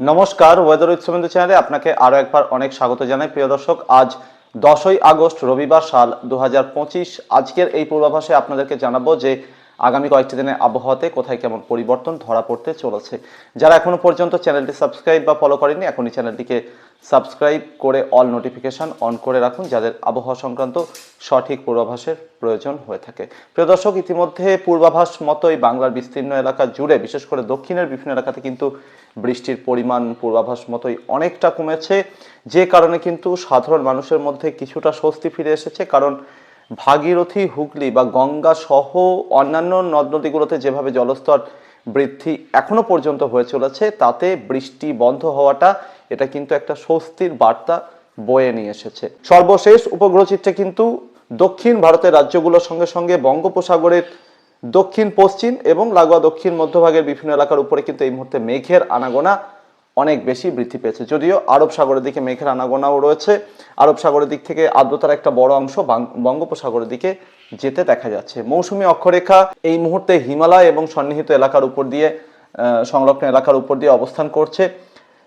নমস্কার weather with চ্যানেলে আপনাকে আরও একবার অনেক স্বাগত জানাই। প্রিয় দর্শক, আজ দশই আগস্ট রবিবার সাল দু হাজার পঁচিশ। আজকের এই পূর্বাভাসে আপনাদেরকে জানাব যে আগামী কয়েকটি দিনের আবহাওয়াতে কোথায় কেমন পরিবর্তন ধরা পড়তে চলেছে। যারা এখনও পর্যন্ত চ্যানেলটি সাবস্ক্রাইব বা ফলো করেনি এখনই চ্যানেলটিকে সাবস্ক্রাইব করে অল নোটিফিকেশন অন করে রাখুন, যাদের আবহাওয়া সংক্রান্ত সঠিক পূর্বাভাসের প্রয়োজন হয়ে থাকে। প্রিয় দর্শক, ইতিমধ্যে পূর্বাভাস মতোই বাংলার বিস্তীর্ণ এলাকা জুড়ে, বিশেষ করে দক্ষিণের বিভিন্ন এলাকাতে কিন্তু বৃষ্টির পরিমাণ পূর্বাভাস মতোই অনেকটা কমেছে। যে কারণে কিন্তু সাধারণ মানুষের মধ্যে কিছুটা স্বস্তি ফিরে এসেছে, কারণ ভাগীরথী, হুগলি বা গঙ্গা সহ অন্যান্য নদ নদীগুলোতে যেভাবে জলস্তর বৃদ্ধি এখনও পর্যন্ত হয়ে চলেছে, তাতে বৃষ্টি বন্ধ হওয়াটা এটা কিন্তু একটা স্বস্তির বার্তা বয়ে নিয়ে এসেছে। সর্বশেষ উপগ্রহ চিত্রে কিন্তু দক্ষিণ ভারতের রাজ্যগুলোর সঙ্গে সঙ্গে বঙ্গোপসাগরের দক্ষিণ, পশ্চিম এবং লাগোয়া দক্ষিণ মধ্যভাগের বিভিন্ন এলাকার উপরে কিন্তু এই মুহূর্তে মেঘের আনাগোনা অনেক বেশি বৃদ্ধি পেয়েছে। যদিও আরব সাগরের দিকে মেঘের আনাগোনাও রয়েছে। আরব সাগরের দিক থেকে আর্দ্রতার একটা বড় অংশ বঙ্গোপসাগরের দিকে যেতে দেখা যাচ্ছে। মৌসুমি অক্ষরেখা এই মুহূর্তে হিমালয় এবং সন্নিহিত এলাকার উপর দিয়ে সংরক্ষণ এলাকার উপর দিয়ে অবস্থান করছে।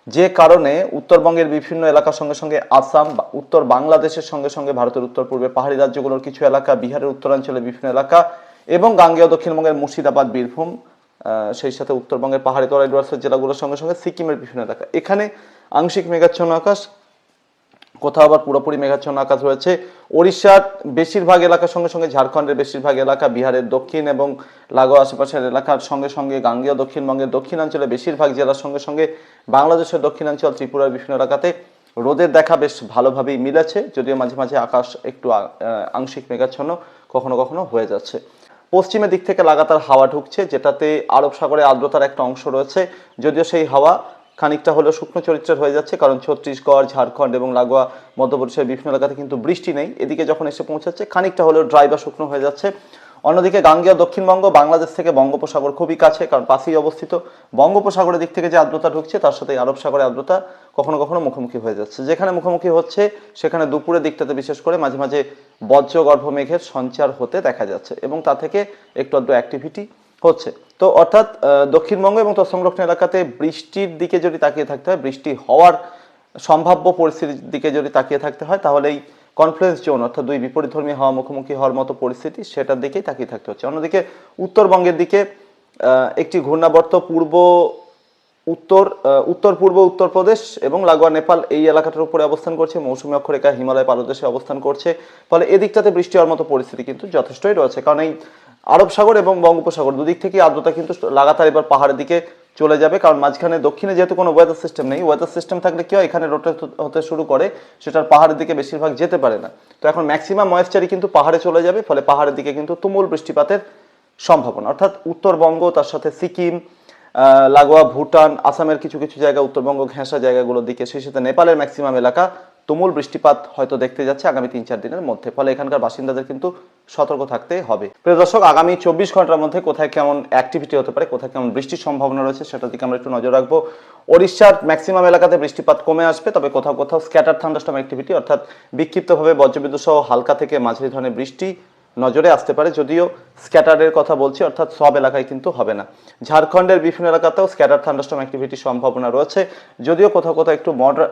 যে কারণে উত্তরবঙ্গের বিভিন্ন এলাকার সঙ্গে সঙ্গে আসাম উত্তর বাংলাদেশের সঙ্গে সঙ্গে ভারতের উত্তর পূর্বে পাহাড়ি রাজ্যগুলোর কিছু এলাকা, বিহারের উত্তরাঞ্চলের বিভিন্ন এলাকা এবং গাঙ্গেয় দক্ষিণবঙ্গের মুর্শিদাবাদ, বীরভূম সেই সাথে উত্তরবঙ্গের পাহাড়ি তরাই ডুয়ার্সের জেলাগুলোর সঙ্গে সঙ্গে সিকিমের বিভিন্ন এলাকা। এখানে আংশিক মেঘাচ্ছন্ন আকাশ, কোথাও আবার পুরোপুরি মেঘাচ্ছন্ন আকাশ রয়েছে। ওড়িশার বেশিরভাগ এলাকার সঙ্গে সঙ্গে ঝাড়খণ্ডের বেশিরভাগ এলাকা, বিহারের দক্ষিণ এবং লাগোয়া আশেপাশের এলাকার সঙ্গে সঙ্গে গাঙ্গেয় দক্ষিণবঙ্গের দক্ষিণাঞ্চলে বেশিরভাগ জেলার সঙ্গে সঙ্গে বাংলাদেশের দক্ষিণাঞ্চল, ত্রিপুরার বিভিন্ন এলাকাতে রোদের দেখা বেশ ভালোভাবেই মিলেছে, যদিও মাঝে মাঝে আকাশ একটু আংশিক মেঘাচ্ছন্ন কখনো কখনো হয়ে যাচ্ছে। পশ্চিমের দিক থেকে লাগাতার হাওয়া ঢুকছে, যেটাতে আরব সাগরে আর্দ্রতার একটা অংশ রয়েছে। যদিও সেই হাওয়া খানিকটা হলেও শুকনো চরিত্রের হয়ে যাচ্ছে, কারণ ছত্তিশগড়, ঝাড়খণ্ড এবং লাগোয়া মধ্যপ্রদেশের বিভিন্ন এলাকাতে কিন্তু বৃষ্টি নেই। এদিকে যখন এসে পৌঁছাচ্ছে, খানিকটা হলেও ড্রাই বা শুকনো হয়ে যাচ্ছে। অন্যদিকে গাঙ্গেয় দক্ষিণবঙ্গ, বাংলাদেশ থেকে বঙ্গোপসাগর খুবই কাছে, কারণ পাশেই অবস্থিত। বঙ্গোপসাগরের দিক থেকে যে আর্দ্রতা ঢুকছে, তার সাথে আরব সাগরের আর্দ্রতা কখনো কখনো মুখোমুখি হয়ে যাচ্ছে। যেখানে মুখোমুখি হচ্ছে, সেখানে দুপুরের দিকটাতে বিশেষ করে মাঝে মাঝে বজ্রগর্ভ মেঘের সঞ্চার হতে দেখা যাচ্ছে এবং তা থেকে একটু আধটু অ্যাক্টিভিটি হচ্ছে। তো অর্থাৎ দক্ষিণবঙ্গ এবং তৎসংলগ্ন এলাকাতে বৃষ্টির দিকে যদি তাকিয়ে থাকতে হয়, বৃষ্টি হওয়ার সম্ভাব্য পরিস্থিতির দিকে যদি তাকিয়ে থাকতে হয় তাহলে এই কনফ্লুয়েন্স জোন অর্থাৎ দুই বিপরীতধর্মী হওয়া মুখোমুখি হওয়ার মতো পরিস্থিতি, সেটার দিকেই তাকিয়ে থাকতে হচ্ছে। অন্যদিকে উত্তরবঙ্গের দিকে একটি ঘূর্ণাবর্ত পূর্ব উত্তর উত্তর পূর্ব উত্তরপ্রদেশ এবং লাগোয়া নেপাল এই এলাকাটার উপরে অবস্থান করছে, মৌসুমী অক্ষরেখা হিমালয় পাদদেশে অবস্থান করছে, ফলে এদিকটাতে বৃষ্টি হওয়ার মতো পরিস্থিতি কিন্তু যথেষ্টই রয়েছে। কারণ এই আরব সাগর এবং বঙ্গোপসাগর দুদিক থেকে আর্দ্রতা কিন্তু লাগাতার এবার পাহাড়ের দিকে চলে যাবে, কারণ মাঝখানে দক্ষিণে যেহেতু কোনো ওয়েদার সিস্টেম নেই ওয়েদার সিস্টেম থাকলে কি হয়, এখানে রোটেট হতে শুরু করে, সেটার পাহাড়ের দিকে বেশিরভাগ যেতে পারে না। তো এখন ম্যাক্সিমাম ময়েশ্চারই কিন্তু পাহাড়ে চলে যাবে, ফলে পাহাড়ের দিকে কিন্তু তুমুল বৃষ্টিপাতের সম্ভাবনা। অর্থাৎ উত্তরবঙ্গ, তার সাথে সিকিম লাগোয়া ভুটান, আসামের কিছু কিছু জায়গা, উত্তরবঙ্গ ঘেঁষা জায়গাগুলোর দিকে, সেই সাথে নেপালের ম্যাক্সিমাম এলাকা তুমুল বৃষ্টিপাত হয়তো দেখতে যাচ্ছে আগামী তিন চার দিনের মধ্যে। ফলে এখানকার বাসিন্দাদের কিন্তু সতর্ক থাকতে হবে। প্রিয় দর্শক, আগামী চব্বিশ ঘণ্টার মধ্যে কোথায় কেমন অ্যাক্টিভিটি হতে পারে, কোথায় কেমন বৃষ্টির সম্ভাবনা রয়েছে সেটার দিকে আমরা একটু নজর রাখব। ওড়িশার ম্যাক্সিমাম এলাকাতে বৃষ্টিপাত কমে আসবে, তবে কোথাও কোথাও স্ক্যাটার থান্ডাস্টম অ্যাক্টিভিটি অর্থাৎ বিক্ষিপ্তভাবে বজ্রবিদ্যুৎ সহ হালকা থেকে মাঝারি ধরনের বৃষ্টি নজরে আসতে পারে, যদিও স্ক্যাটারের কথা বলছি, অর্থাৎ সব এলাকায় কিন্তু হবে না। ঝাড়খণ্ডের বিভিন্ন এলাকাতেও স্ক্যাটার থান্ডাস্টম অ্যাক্টিভিটির সম্ভাবনা রয়েছে। যদিও কোথাও কোথাও একটু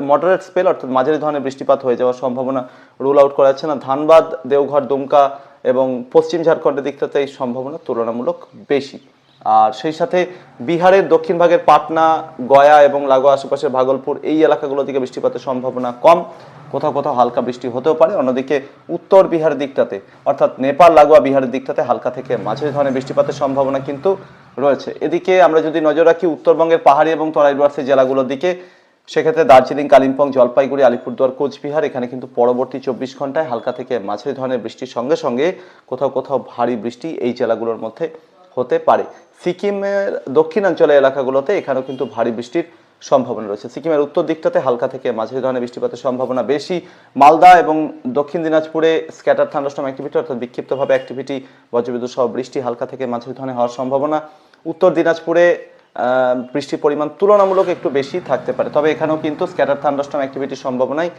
মডারেট স্পেল অর্থাৎ মাঝারি ধরনের বৃষ্টিপাত হয়ে যাওয়ার সম্ভাবনা রুল আউট করা যাচ্ছে না। ধানবাদ, দেওঘর, দুমকা এবং পশ্চিম ঝাড়খণ্ডের দিকটাতে এই সম্ভাবনা তুলনামূলক বেশি। আর সেই সাথে বিহারের দক্ষিণ ভাগের পাটনা, গয়া এবং লাগোয়া আশেপাশের ভাগলপুর এই এলাকাগুলো দিকে বৃষ্টিপাতের সম্ভাবনা কম। কোথাও কোথাও হালকা বৃষ্টি হতেও পারে। অন্যদিকে উত্তর বিহারের দিকটাতে, অর্থাৎ নেপাল, লাগোয়া বিহারের দিকটাতে হালকা থেকে মাঝারি ধরনের বৃষ্টিপাতের সম্ভাবনা কিন্তু রয়েছে। এদিকে আমরা যদি নজর রাখি উত্তরবঙ্গের পাহাড়ি এবং তরাই ডুয়ার্সের জেলাগুলোর দিকে, সেক্ষেত্রে দার্জিলিং, কালিম্পং, জলপাইগুড়ি, আলিপুরদুয়ার, কোচবিহার এখানে কিন্তু পরবর্তী চব্বিশ ঘন্টায় হালকা থেকে মাঝারি ধরনের বৃষ্টির সঙ্গে সঙ্গে কোথাও কোথাও ভারী বৃষ্টি এই জেলাগুলোর মধ্যে হতে পারে। সিকিমের দক্ষিণাঞ্চলের এলাকাগুলোতে এখানেও কিন্তু ভারী বৃষ্টির সম্ভাবনা রয়েছে। সিকিমের উত্তর দিকটাতে হালকা থেকে মাঝারি ধরনের বৃষ্টিপাতের সম্ভাবনা বেশি। মালদা এবং দক্ষিণ দিনাজপুরে স্ক্যাটার থান্ডাস্টম অ্যাক্টিভিটি অর্থাৎ বিক্ষিপ্তভাবে অ্যাক্টিভিটি বজ্রবিদ্যুৎ সহ বৃষ্টি হালকা থেকে মাঝারি ধরনের হওয়ার সম্ভাবনা। উত্তর দিনাজপুরে বৃষ্টির পরিমাণ তুলনামূলক একটু বেশি থাকতে পারে। তবে এখানেও কিন্তু স্ক্যাটার থান্ডাস্টম অ্যাক্টিভিটির সম্ভাবনাই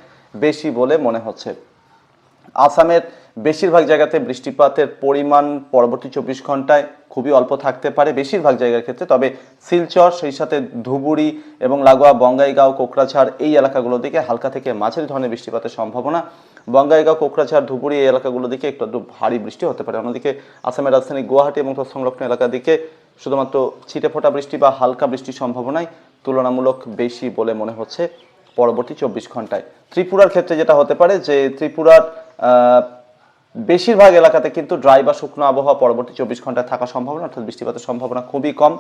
বেশি বলে মনে হচ্ছে। আসামের বেশিরভাগ জায়গাতে বৃষ্টিপাতের পরিমাণ পরবর্তী চব্বিশ ঘন্টায় খুবই অল্প থাকতে পারে বেশিরভাগ জায়গার ক্ষেত্রে। তবে শিলচর, সেই সাথে ধুবুরি এবং লাগোয়া বঙ্গাইগাঁও, কোকরাঝাড় এই এলাকাগুলো দিকে হালকা থেকে মাঝারি ধরনের বৃষ্টিপাতের সম্ভাবনা। বঙ্গাইগাঁও, কোকরাঝাড়, ধুবুরি এই এলাকাগুলো দিকে একটু একটু ভারী বৃষ্টি হতে পারে। অন্যদিকে আসামের রাজধানী গুয়াহাটি এবং সংলগ্ন এলাকার দিকে শুধুমাত্র ছিটে ফোটা বৃষ্টি বা হালকা বৃষ্টির সম্ভাবনাই তুলনামূলক বেশি বলে মনে হচ্ছে। পরবর্তী চব্বিশ ঘন্টায়। ত্রিপুরার ক্ষেত্রে যেটা হতে পারে যে ত্রিপুরার বেশিরভাগ এলাকাতে কিন্তু ড্রাই বা শুকনো আবহাওয়া পরবর্তী চব্বিশ ঘন্টায় থাকার সম্ভাবনা অর্থাৎ বৃষ্টিপাতের সম্ভাবনা খুবই কম।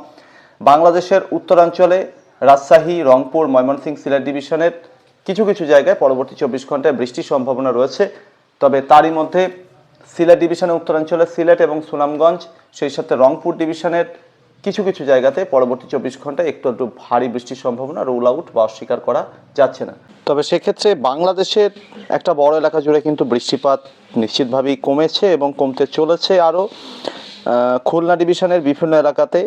বাংলাদেশের উত্তরাঞ্চলে রাজশাহী, রংপুর, ময়মনসিংহ সিলেট ডিভিশনের কিছু কিছু জায়গায় পরবর্তী চব্বিশ ঘন্টায় বৃষ্টির সম্ভাবনা রয়েছে। তবে তারই মধ্যে সিলেট ডিভিশনের উত্তরাঞ্চলে সিলেট এবং সুনামগঞ্জ, সেই সাথে রংপুর ডিভিশনের কিছু কিছু জায়গাতে পরবর্তী চব্বিশ ঘন্টায় একটু একটু ভারী বৃষ্টির সম্ভাবনা, রোল আউট বা অস্বীকার করা যাচ্ছে না। তবে সেক্ষেত্রে বাংলাদেশের একটা বড় এলাকা জুড়ে কিন্তু বৃষ্টিপাত নিশ্চিতভাবেই কমেছে এবং কমতে চলেছে আরও। খুলনা ডিভিশনের বিভিন্ন এলাকাতে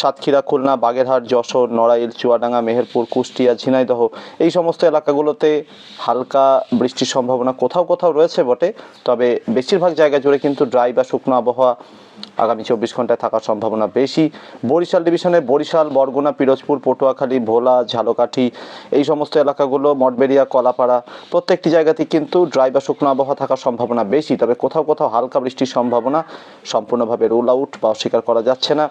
সাতক্ষীরা, খুলনা, বাগেরহাট, যশোর, নড়াইল, চুয়াডাঙ্গা, মেহেরপুর, কুষ্টিয়া, ঝিনাইদহ এই সমস্ত এলাকাগুলোতে হালকা বৃষ্টির সম্ভাবনা কোথাও কোথাও রয়েছে বটে। তবে বেশিরভাগ জায়গা জুড়ে কিন্তু ড্রাই বা শুকনো আবহাওয়া আগামী চব্বিশ ঘন্টায় থাকার সম্ভাবনা বেশি। বরিশাল ডিভিশনে বরিশাল, বরগুনা, পিরোজপুর, পটুয়াখালী, ভোলা, ঝালকাঠি, এই সমস্ত এলাকাগুলো, মঠবেড়িয়া, কলাপাড়া, প্রত্যেকটি জায়গাতেই কিন্তু ড্রাই বা শুকনো আবহাওয়া থাকার সম্ভাবনা বেশি। তবে কোথাও কোথাও হালকা বৃষ্টির সম্ভাবনা, সম্পূর্ণভাবে রুল আউট বা অস্বীকার করা যাচ্ছে না।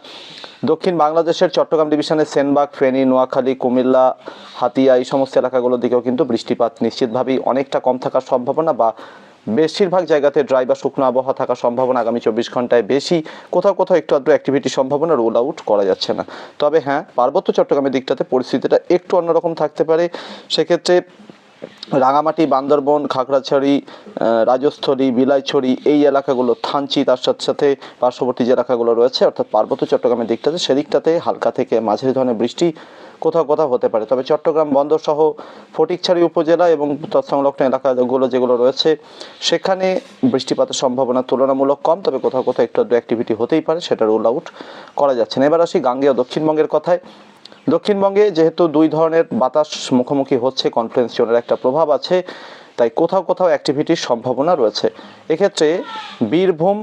দক্ষিণ বাংলাদেশের চট্টগ্রাম ডিভিশনের সেনবাগ, ফেনী, নোয়াখালী, কুমিল্লা, হাতিয়া, এই সমস্ত এলাকাগুলোর দিকেও কিন্তু বৃষ্টিপাত নিশ্চিতভাবেই অনেকটা কম থাকার সম্ভাবনা বা বেশিরভাগ জায়গাতে ড্রাই বা শুকনো আবহাওয়া থাকার সম্ভাবনা আগামী চব্বিশ ঘন্টায় বেশি। কোথাও কোথাও একটু আধটু অ্যাক্টিভিটির সম্ভাবনা রোল আউট করা যাচ্ছে না। তবে হ্যাঁ পার্বত্য চট্টগ্রামের দিকটাতে পরিস্থিতিটা একটু অন্যরকম থাকতে পারে। সেক্ষেত্রে রাঙামাটি, বান্দরবন, খাগড়াছড়ি রাজস্থলী বিলাইছড়ি এই এলাকাগুলো, থানচি তার সাথে সাথে পার্শ্ববর্তী যে এলাকাগুলো রয়েছে, অর্থাৎ পার্বত্য চট্টগ্রামের দিকটাতে সেদিকটাতে হালকা থেকে মাঝারি ধরনের বৃষ্টি কোথাও কোথাও হতে পারে। তবে চট্টগ্রাম বন্দর সহ ফটিকছড়ি উপজেলা এবং তৎসংলগ্ন এলাকাগুলো যেগুলো রয়েছে, সেখানে বৃষ্টিপাতের সম্ভাবনা তুলনামূলক কম, তবে কোথাও কোথাও একটু অ্যাক্টিভিটি হতেই পারে, সেটা রোল আউট করা যাচ্ছে না। এবার আসি গাঙ্গেয় দক্ষিণবঙ্গের কথায়। দক্ষিণবঙ্গে যেহেতু দুই ধরনের বাতাস মুখোমুখি হচ্ছে কনফ্লুয়েন্স জোনের একটা প্রভাব আছে, তাই কোথাও কোথাও অ্যাক্টিভিটির সম্ভাবনা রয়েছে। এক্ষেত্রে বীরভূম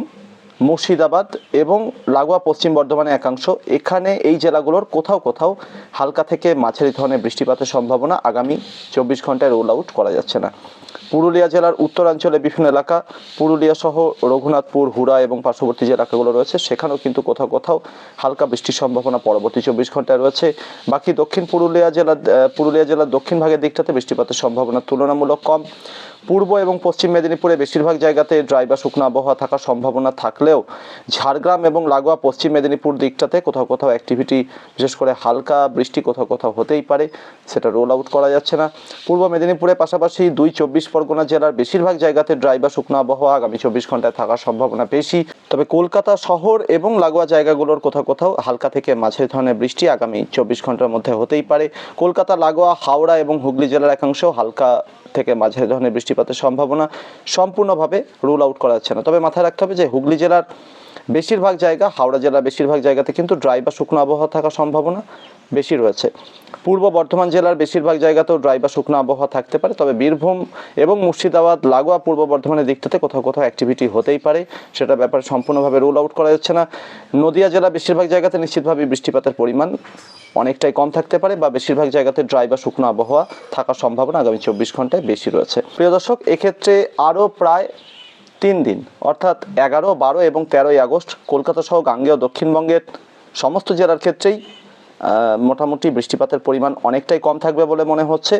মুর্শিদাবাদ এবং লাগোয়া পশ্চিম বর্ধমানের একাংশ। এখানে এই জেলাগুলোর কোথাও কোথাও হালকা থেকে মাঝারি ধরনের বৃষ্টিপাতের সম্ভাবনা আগামী চব্বিশ ঘন্টায় রোল আউট করা যাচ্ছে না। পুরুলিয়া জেলার উত্তরাঞ্চলে বিভিন্ন এলাকা, পুরুলিয়া সহ রঘুনাথপুর, হুড়া এবং পার্শ্ববর্তী যে এলাকাগুলো রয়েছে, সেখানেও কিন্তু কোথাও কোথাও হালকা বৃষ্টির সম্ভাবনা পরবর্তী চব্বিশ ঘন্টায় রয়েছে। বাকি দক্ষিণ পুরুলিয়া জেলার পুরুলিয়া জেলার দক্ষিণ ভাগের দিকটাতে বৃষ্টিপাতের সম্ভাবনা তুলনামূলক কম। পূর্ব এবং পশ্চিম মেদিনীপুরে বেশিরভাগ জায়গাতে ড্রাই বা শুকনো আবহাওয়া থাকার সম্ভাবনা থাকলেও ঝাড়গ্রাম এবং লাগোয়া পশ্চিম মেদিনীপুর দিকটাতে কোথাও কোথাও অ্যাক্টিভিটি বিশেষ করে হালকা বৃষ্টি কোথাও কোথাও হতেই পারে, সেটা রোল আউট করা যাচ্ছে না। পূর্ব মেদিনীপুরের পাশাপাশি দুই চব্বিশ পরগনা জেলার বেশিরভাগ জায়গাতে ড্রাই বা শুকনো আবহাওয়া আগামী চব্বিশ ঘন্টায় থাকার সম্ভাবনা বেশি। তবে কলকাতা শহর এবং লাগোয়া জায়গাগুলোর কোথাও কোথাও হালকা থেকে মাঝারি ধরনের বৃষ্টি আগামী চব্বিশ ঘণ্টার মধ্যে হতেই পারে। কলকাতা, লাগোয়া, হাওড়া এবং হুগলি জেলার একাংশ হালকা থেকে মাঝারি ধরনের বৃষ্টিপাতের সম্ভাবনা সম্পূর্ণভাবে রুল আউট করা যাচ্ছে না। তবে মাথায় রাখতে হবে যে হুগলি জেলার বেশিরভাগ জায়গা, হাওড়া জেলার বেশিরভাগ জায়গাতে কিন্তু ড্রাই বা শুকনো আবহাওয়া থাকার সম্ভাবনা বেশি রয়েছে। পূর্ব বর্ধমান জেলার বেশিরভাগ জায়গাতেও ড্রাই বা শুকনো আবহাওয়া থাকতে পারে, তবে বীরভূম এবং মুর্শিদাবাদ, লাগোয়া পূর্ব বর্ধমানের দিকটাতে কোথাও কোথাও অ্যাক্টিভিটি হতেই পারে। সেটা ব্যাপারে সম্পূর্ণভাবে রুল আউট করা যাচ্ছে না। নদিয়া জেলা বেশিরভাগ জায়গাতে নিশ্চিতভাবে বৃষ্টিপাতের পরিমাণ অনেকটাই কম থাকতে পারে বা বেশিরভাগ জায়গাতে ড্রাই বা শুকনো আবহাওয়া থাকার সম্ভাবনা আগামী চব্বিশ ঘন্টায় বেশি রয়েছে। প্রিয় দর্শক, এক্ষেত্রে আরও প্রায় তিন দিন, অর্থাৎ এগারো, বারো এবং তেরোই আগস্ট কলকাতা সহ গাঙ্গেয় দক্ষিণবঙ্গের সমস্ত জেলার ক্ষেত্রেই মোটামুটি বৃষ্টিপাতের পরিমাণ অনেকটাই কম থাকবে বলে মনে হচ্ছে।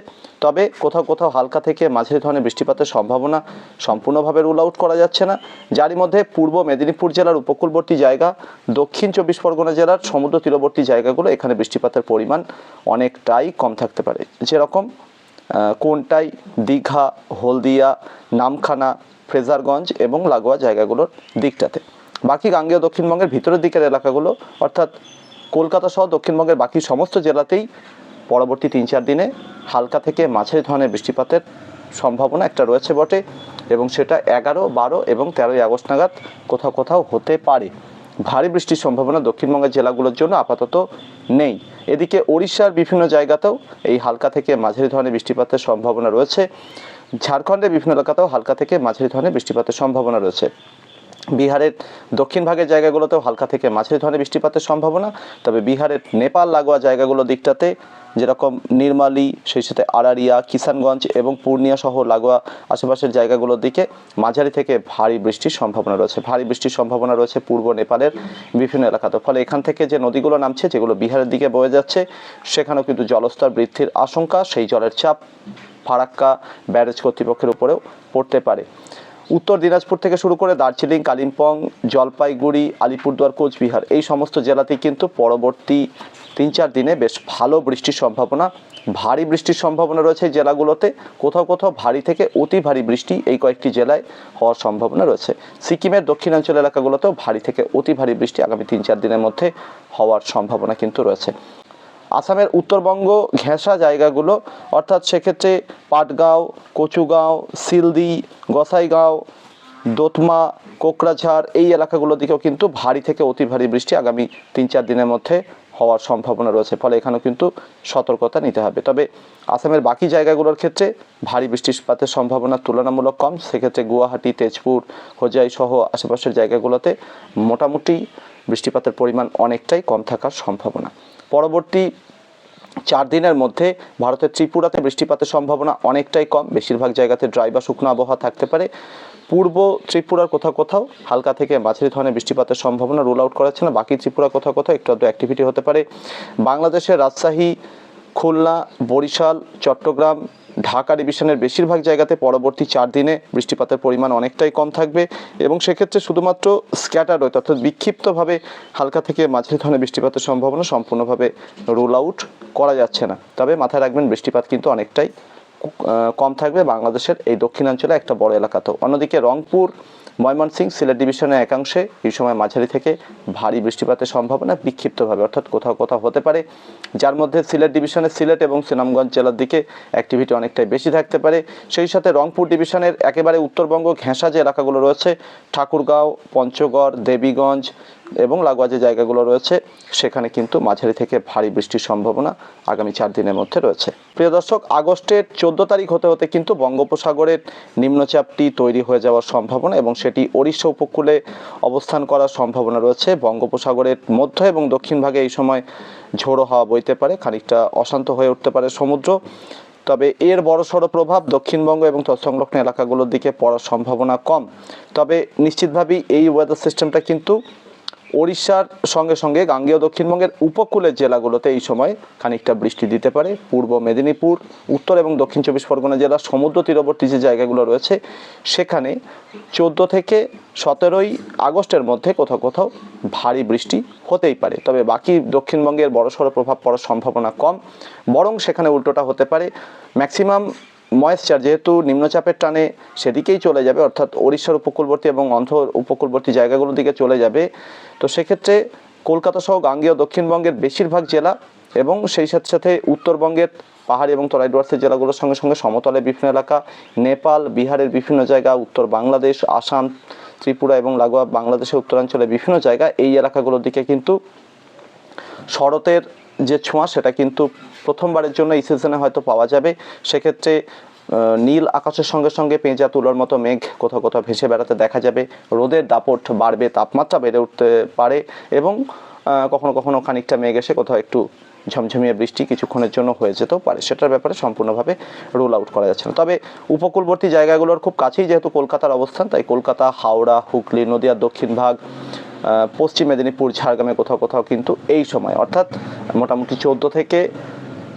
তবে কোথাও কোথাও হালকা থেকে মাঝারি ধরনের বৃষ্টিপাতের সম্ভাবনা সম্পূর্ণভাবে রুল আউট করা যাচ্ছে না। যারই মধ্যে পূর্ব মেদিনীপুর জেলার উপকূলবর্তী জায়গা, দক্ষিণ চব্বিশ পরগনা জেলার সমুদ্র তীরবর্তী জায়গাগুলো এখানে বৃষ্টিপাতের পরিমাণ অনেকটাই কম থাকতে পারে। যেরকম কোনটাই দীঘা, হলদিয়া, নামখানা, ফ্রেজারগঞ্জ এবং লাগোয়া জায়গাগুলোর দিকটাতে। বাকি গাঙ্গেয় দক্ষিণবঙ্গের ভিতরের দিকের এলাকাগুলো, অর্থাৎ কলকাতা সহ দক্ষিণবঙ্গের বাকি সমস্ত জেলাতেই পরবর্তী তিন চার দিনে হালকা থেকে মাঝারি ধরনের বৃষ্টিপাতের সম্ভাবনা একটা রয়েছে বটে এবং সেটা এগারো, বারো এবং তেরোই আগস্ট নাগাদ কোথাও কোথাও হতে পারে। ভারী বৃষ্টির সম্ভাবনা দক্ষিণবঙ্গের জেলাগুলোর জন্য আপাতত নেই। এদিকে ওড়িশার বিভিন্ন জায়গাতেও এই হালকা থেকে মাঝারি ধরনের বৃষ্টিপাতের সম্ভাবনা রয়েছে। ঝাড়খণ্ডের বিভিন্ন এলাকাতেও হালকা থেকে মাঝারি ধরনের বৃষ্টিপাতের সম্ভাবনা রয়েছে। বিহারের দক্ষিণ ভাগের জায়গাগুলোতেও হালকা থেকে মাঝারি ধরনের বৃষ্টিপাতের সম্ভাবনা, তবে বিহারের নেপাল লাগোয়া জায়গাগুলো দিকটাতে যেরকম নির্মালি, সেই সাথে আড়ারিয়া কিষানগঞ্জ এবং পূর্ণিয়া সহ লাগোয়া আশেপাশের জায়গাগুলোর দিকে মাঝারি থেকে ভারী বৃষ্টির সম্ভাবনা রয়েছে। ভারী বৃষ্টির সম্ভাবনা রয়েছে পূর্ব নেপালের বিভিন্ন এলাকাতে ফলে এখান থেকে যে নদীগুলো নামছে, যেগুলো বিহারের দিকে বয়ে যাচ্ছে, সেখানেও কিন্তু জলস্তর বৃদ্ধির আশঙ্কা, সেই জলের চাপ ফারাক্কা ব্যারেজ কর্তৃপক্ষের উপরেও পড়তে পারে। উত্তর দিনাজপুর থেকে শুরু করে দার্জিলিং, কালিম্পং, জলপাইগুড়ি, আলিপুরদুয়ার, কোচবিহার, এই সমস্ত জেলাতেই কিন্তু পরবর্তী তিন চার দিনে বেশ ভালো বৃষ্টির সম্ভাবনা, ভারী বৃষ্টির সম্ভাবনা রয়েছে জেলাগুলোতে। কোথাও কোথাও ভারী থেকে অতি ভারী বৃষ্টি এই কয়েকটি জেলায় হওয়ার সম্ভাবনা রয়েছে। সিকিমের দক্ষিণাঞ্চল এলাকাগুলোতেও ভারী থেকে অতি ভারী বৃষ্টি আগামী তিন চার দিনের মধ্যে হওয়ার সম্ভাবনা কিন্তু রয়েছে। আসামের উত্তরবঙ্গ ঘেঁষা জায়গাগুলো, অর্থাৎ সেক্ষেত্রে পাটগাঁও, কচুগাঁও, সিলদি, গোসাইগাঁও, দোতমা, কোকরাঝাড় এই এলাকাগুলোর দিকেও কিন্তু ভারী থেকে অতি ভারী বৃষ্টি আগামী তিন চার দিনের মধ্যে হওয়ার সম্ভাবনা রয়েছে। ফলে এখানেও কিন্তু সতর্কতা নিতে হবে। তবে আসামের বাকি জায়গাগুলোর ক্ষেত্রে ভারী বৃষ্টিপাতের সম্ভাবনা তুলনামূলক কম। সেক্ষেত্রে গুয়াহাটি, তেজপুর, হোজাই সহ আশেপাশের জায়গাগুলোতে মোটামুটি বৃষ্টিপাতের পরিমাণ অনেকটাই কম থাকার সম্ভাবনা। পরবর্তী চার দিনের মধ্যে ভারতের ত্রিপুরাতে বৃষ্টিপাতের সম্ভাবনা অনেকটাই কম। বেশিরভাগ জায়গাতে ড্রাই বা শুকনো আবহাওয়া থাকতে পারে। পূর্ব ত্রিপুরার কোথাও কোথাও হালকা থেকে মাঝারি ধরনের বৃষ্টিপাতের সম্ভাবনা রুল আউট করাচ্ছে না। বাকি ত্রিপুরা কোথাও কোথাও একটু আধটু অ্যাক্টিভিটি হতে পারে। বাংলাদেশের রাজশাহী, খুলনা, বরিশাল, চট্টগ্রাম ঢাকা ডিভিশনের বেশিরভাগ জায়গাতে পরবর্তী চার দিনে বৃষ্টিপাতের পরিমাণ অনেকটাই কম থাকবে এবং সেক্ষেত্রে শুধুমাত্র স্ক্যাটার রয়েছে অর্থাৎ বিক্ষিপ্তভাবে হালকা থেকে মাঝারি ধরনের বৃষ্টিপাতের সম্ভাবনা সম্পূর্ণভাবে রুল আউট করা যাচ্ছে না। তবে মাথায় রাখবেন বৃষ্টিপাত কিন্তু অনেকটাই কম থাকবে। বাংলাদেশের এই দক্ষিণাঞ্চলে একটা বড় এলাকাতেও অন্যদিকে রংপুর ময়মনসিংহ সিলেট ডিভিশনের একাংশে এই সময় মাঝারি থেকে ভারী বৃষ্টিপাতের সম্ভাবনা বিক্ষিপ্তভাবে, অর্থাৎ কোথাও কোথাও হতে পারে। যার মধ্যে সিলেট ডিভিশনের সিলেট এবং সুনামগঞ্জ জেলার দিকে অ্যাক্টিভিটি অনেকটাই বেশি থাকতে পারে। সেই সাথে রংপুর ডিভিশনের একেবারে উত্তরবঙ্গ ঘেঁষা যে এলাকাগুলো রয়েছে, ঠাকুরগাঁও, পঞ্চগড়, দেবীগঞ্জ এবং লাগোয়া যে জায়গাগুলো রয়েছে, সেখানে কিন্তু মাঝারি থেকে ভারী বৃষ্টির সম্ভাবনা আগামী চার দিনের মধ্যে রয়েছে। প্রিয় দর্শক, আগস্টের চোদ্দ তারিখ হতে হতে কিন্তু বঙ্গোপসাগরের নিম্নচাপটি তৈরি হয়ে যাওয়ার সম্ভাবনা এবং সেটি ওড়িশা উপকূলে অবস্থান করার সম্ভাবনা রয়েছে। বঙ্গোপসাগরের মধ্য এবং দক্ষিণ ভাগে এই সময় ঝোড়ো হাওয়া বইতে পারে, খানিকটা অশান্ত হয়ে উঠতে পারে সমুদ্র। তবে এর বড়সড় প্রভাব দক্ষিণবঙ্গ এবং তৎসংলগ্ন এলাকাগুলোর দিকে পড়ার সম্ভাবনা কম। তবে নিশ্চিতভাবেই এই ওয়েদার সিস্টেমটা কিন্তু ওড়িশার সঙ্গে সঙ্গে গাঙ্গেয় দক্ষিণবঙ্গের উপকূলের জেলাগুলোতে এই সময় খানিকটা বৃষ্টি দিতে পারে। পূর্ব মেদিনীপুর, উত্তর এবং দক্ষিণ চব্বিশ পরগনা জেলার সমুদ্র তীরবর্তী যে জায়গাগুলো রয়েছে, সেখানে চোদ্দ থেকে সতেরোই আগস্টের মধ্যে কোথাও কোথাও ভারী বৃষ্টি হতেই পারে। তবে বাকি দক্ষিণবঙ্গের বড়সড় প্রভাব পড়ার সম্ভাবনা কম, বরং সেখানে উল্টোটা হতে পারে। ম্যাক্সিমাম ময়েশ্চার যেহেতু নিম্নচাপের টানে সেদিকেই চলে যাবে, অর্থাৎ ওড়িশার উপকূলবর্তী এবং অন্ধ্র উপকূলবর্তী জায়গাগুলোর দিকে চলে যাবে। তো সেক্ষেত্রে কলকাতা সহ গাঙ্গেয় দক্ষিণবঙ্গের বেশিরভাগ জেলা এবং সেই সাথে সাথে উত্তরবঙ্গের পাহাড়ি এবং তরাই ডুয়ার্সের জেলাগুলোর সঙ্গে সঙ্গে সমতলে বিভিন্ন এলাকা, নেপাল, বিহারের বিভিন্ন জায়গা, উত্তর বাংলাদেশ, আসাম, ত্রিপুরা এবং লাগোয়া বাংলাদেশের উত্তরাঞ্চলের বিভিন্ন জায়গা, এই এলাকাগুলোর দিকে কিন্তু শরতের যে ছোঁয়া, সেটা কিন্তু প্রথমবারের জন্য এই সিজনে হয়তো পাওয়া যাবে। সেক্ষেত্রে নীল আকাশের সঙ্গে সঙ্গে পেঁজা, তুলোর মতো মেঘ কোথাও কোথাও ভেসে বেড়াতে দেখা যাবে। রোদের দাপট বাড়বে, তাপমাত্রা বেড়ে উঠতে পারে এবং কখনো কখনো খানিকটা মেঘ এসে কোথাও একটু ঝমঝমিয়ে বৃষ্টি কিছুক্ষণের জন্য হয়ে যেতেও পারে। সেটার ব্যাপারে সম্পূর্ণভাবে রুল আউট করা যাচ্ছে না। তবে উপকূলবর্তী জায়গাগুলোর খুব কাছেই যেহেতু কলকাতার অবস্থান, তাই কলকাতা, হাওড়া, হুগলি, নদিয়ার দক্ষিণ ভাগ পশ্চিম মেদিনীপুর, ঝাড়গ্রামে কোথাও কোথাও কিন্তু এই সময়। অর্থাৎ মোটামুটি চোদ্দ থেকে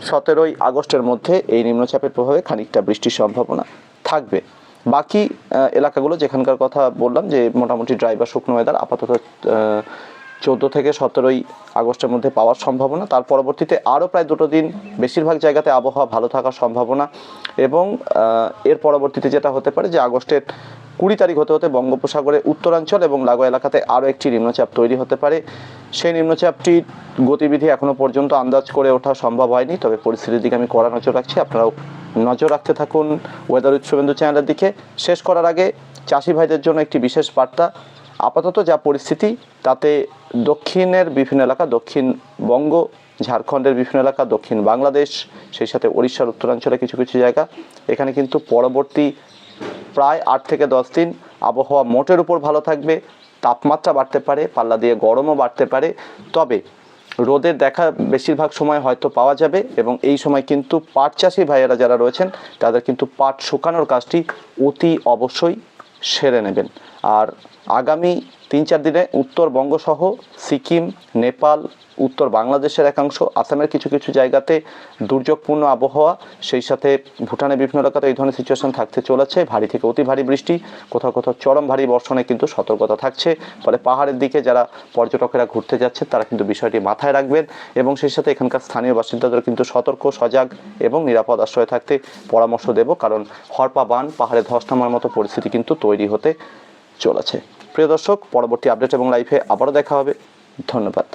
সতেরোই আগস্টের মধ্যে এই নিম্নচাপের প্রভাবে খানিকটা বৃষ্টির সম্ভাবনা থাকবে। বাকি এলাকাগুলো যেখানকার কথা বললাম যে মোটামুটি ড্রাই বা শুকনো ওয়েদার আপাতত চোদ্দ থেকে সতেরোই আগস্টের মধ্যে পাওয়ার সম্ভাবনা। তার পরবর্তীতে আরও প্রায় দুটো দিন বেশিরভাগ জায়গাতে আবহাওয়া ভালো থাকার সম্ভাবনা এবং এর পরবর্তীতে যেটা হতে পারে যে আগস্টের কুড়ি তারিখ হতে হতে বঙ্গোপসাগরে উত্তরাঞ্চল এবং লাগোয়া এলাকাতে আরও একটি নিম্নচাপ তৈরি হতে পারে। সেই নিম্নচাপটির গতিবিধি এখনও পর্যন্ত আন্দাজ করে ওঠা সম্ভব হয়নি, তবে পরিস্থিতির দিকে আমি কড়া নজর রাখছি। আপনারাও নজর রাখতে থাকুন ওয়েদার উৎসবেন্দু চ্যানেলের দিকে। শেষ করার আগে চাষি ভাইদের জন্য একটি বিশেষ বার্তা। আপাতত যা পরিস্থিতি, তাতে দক্ষিণের বিভিন্ন এলাকা দক্ষিণবঙ্গ ঝাড়খণ্ডের বিভিন্ন এলাকা, দক্ষিণ বাংলাদেশ, সেই সাথে উড়িষ্যার উত্তরাঞ্চলে কিছু কিছু জায়গা। এখানে কিন্তু পরবর্তী প্রায় আট থেকে দশ দিন আবহাওয়া মোটের উপর ভালো থাকবে। তাপমাত্রা বাড়তে পারে, পাল্লা দিয়ে গরমও বাড়তে পারে। তবে রোদের দেখা বেশিরভাগ সময় হয়তো পাওয়া যাবে এবং এই সময় কিন্তু পাট চাষি ভাইয়েরা যারা রয়েছেন, তাদের কিন্তু পাট শুকানোর কাজটি অতি অবশ্যই সেরে নেবেন। আর আগামী তিন চার দিনে উত্তরবঙ্গ সহ সিকিম, নেপাল, উত্তর বাংলাদেশের একাংশ, আসামের কিছু কিছু জায়গাতে দুর্যোগপূর্ণ আবহাওয়া, সেই সাথে ভুটানের বিভিন্ন এলাকাতে এই ধরনের সিচুয়েশন থাকতে চলেছে। ভারী থেকে অতি ভারী বৃষ্টি, কোথাও কোথাও চরম ভারী বর্ষণে কিন্তু সতর্কতা থাকছে। ফলে পাহাড়ের দিকে যারা পর্যটকেরা ঘুরতে যাচ্ছে, তারা কিন্তু বিষয়টি মাথায় রাখবেন এবং সেই সাথে এখানকার স্থানীয় বাসিন্দাদের কিন্তু সতর্ক, সজাগ এবং নিরাপদ আশ্রয় থাকতে পরামর্শ দেব। কারণ হরপা বান পাহাড়ে ধস নামার মতো পরিস্থিতি কিন্তু তৈরি হতে চলেছে। প্রিয় দর্শক পরবর্তী আপডেট এবং লাইফে আবারও দেখা হবে। ধন্যবাদ।